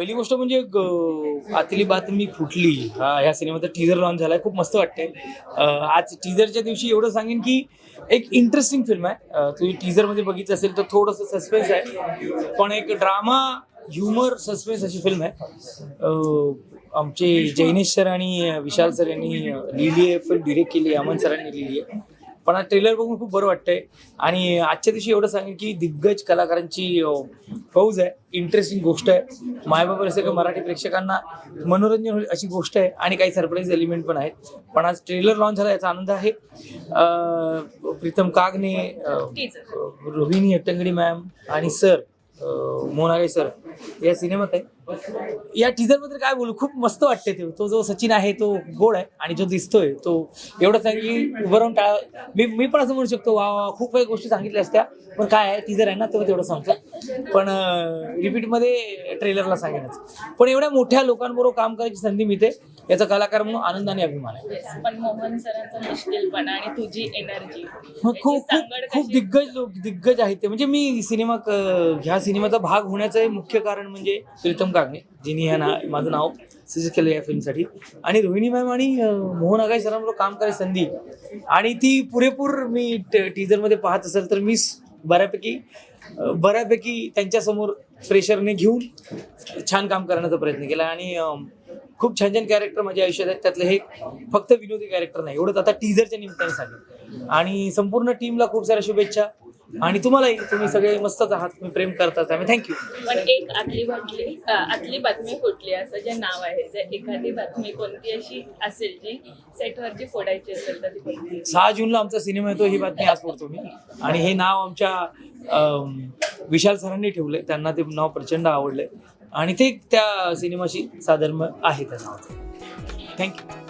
पहिली गोष्ट म्हणजे ग- आतली बातमी फुटली. हा ह्या सिनेमाचा टीझर लॉन्च झालाय. खूप मस्त वाटतंय. आज टीझरच्या दिवशी एवढं सांगेन की एक इंटरेस्टिंग फिल्म आहे. तुम्ही टीझरमध्ये बघितलं असेल तर थोडंसं सस्पेन्स आहे. पण एक ड्रामा ह्युमर सस्पेन्स अशी फिल्म आहे. आमचे जैनेश सर आणि विशाल सर यांनी लिहिली आहे. फिल्म डिरेक्ट केली अमन सरांनी लिहिली आहे. पण हा ट्रेलर बघून खूप बरं वाटतंय. आणि आजच्या दिवशी एवढं सांगेन की दिग्गज कलाकारांची फौज आहे. इंटरेस्टिंग गोष्ट आहे. मायबाबा सगळं मराठी प्रेक्षकांना मनोरंजन होईल अशी गोष्ट आहे. आणि काही सरप्राईज एलिमेंट पण आहेत. पण आज ट्रेलर लॉन्च झाला याचा आनंद आहे. प्रीतम कागने रोहिणी हट्टंगडी मॅम आणि सर मोनागे सर या सिनेमात आहे या टीझरबद्दल काय बोलू? खूप मस्त वाटते ते. तो जो सचिन आहे तो गोड आहे आणि जो दिसतोय तो एवढं सांगेल की उभं राहून टाळा मी मी पण असं म्हणू शकतो वा खूप काही गोष्टी सांगितल्या असत्या पण काय आहे टीझर आहे ना तेव्हा तेवढं सांगतो पण रिपीटमध्ये ट्रेलरला सांगेनच. पण एवढ्या मोठ्या लोकांबरोबर काम करायची संधी मिळते याचा कलाकार म्हणून आनंद आणि अभिमान आहे. पण मोहन सरांचा मुश्किलपणा आणि तुझी एनर्जी मग खूप खूप खूप दिग्गज लोक दिग्गज आहेत ते. म्हणजे मी सिनेमा ह्या सिनेमाचा भाग होण्याचं मुख्य कारण म्हणजे प्रीतम कागणे जिनी ह्या ना माझं नाव सजेस्ट केलं या फिल्मसाठी आणि रोहिणी मॅम आणि मोहन आगाई सरांबरोबर काम करायची संधी. आणि ती पुरेपूर मी टीजरमध्ये पाहत असेल तर मी बऱ्यापैकी बऱ्यापैकी त्यांच्यासमोर प्रेशरने घेऊन छान काम करण्याचा प्रयत्न केला. आणि खूप छान छान कॅरेक्टर माझ्या आयुष्यात आहेत. त्यातलं हे फक्त विनोदी कॅरेक्टर नाही. एवढंच. आता टीझरच्या निमित्ताने सांगेल आणि संपूर्ण टीमला खूप साऱ्या शुभेच्छा. आणि तुम्हालाही तुम्ही सगळे मस्तच आहात. तुम्ही प्रेम करतात त्यामुळे थँक्यू पण एक आतली बातमी आतली बातमी फुटली असं जे नाव आहे जर एखादी बातमी कोणती अशी असेल जी सेटवरची फोडायची असेल तर ती कोणती? सहा जूनला आमचा सिनेमा येतो ही बातमी आज पडतो मी. आणि हे नाव आमच्या विशाल सरांनी ठेवलंय. त्यांना ते नाव प्रचंड आवडलंय. आणि ते त्या सिनेमाशी साधर्म आहे त्या नावाचं. थँक्यू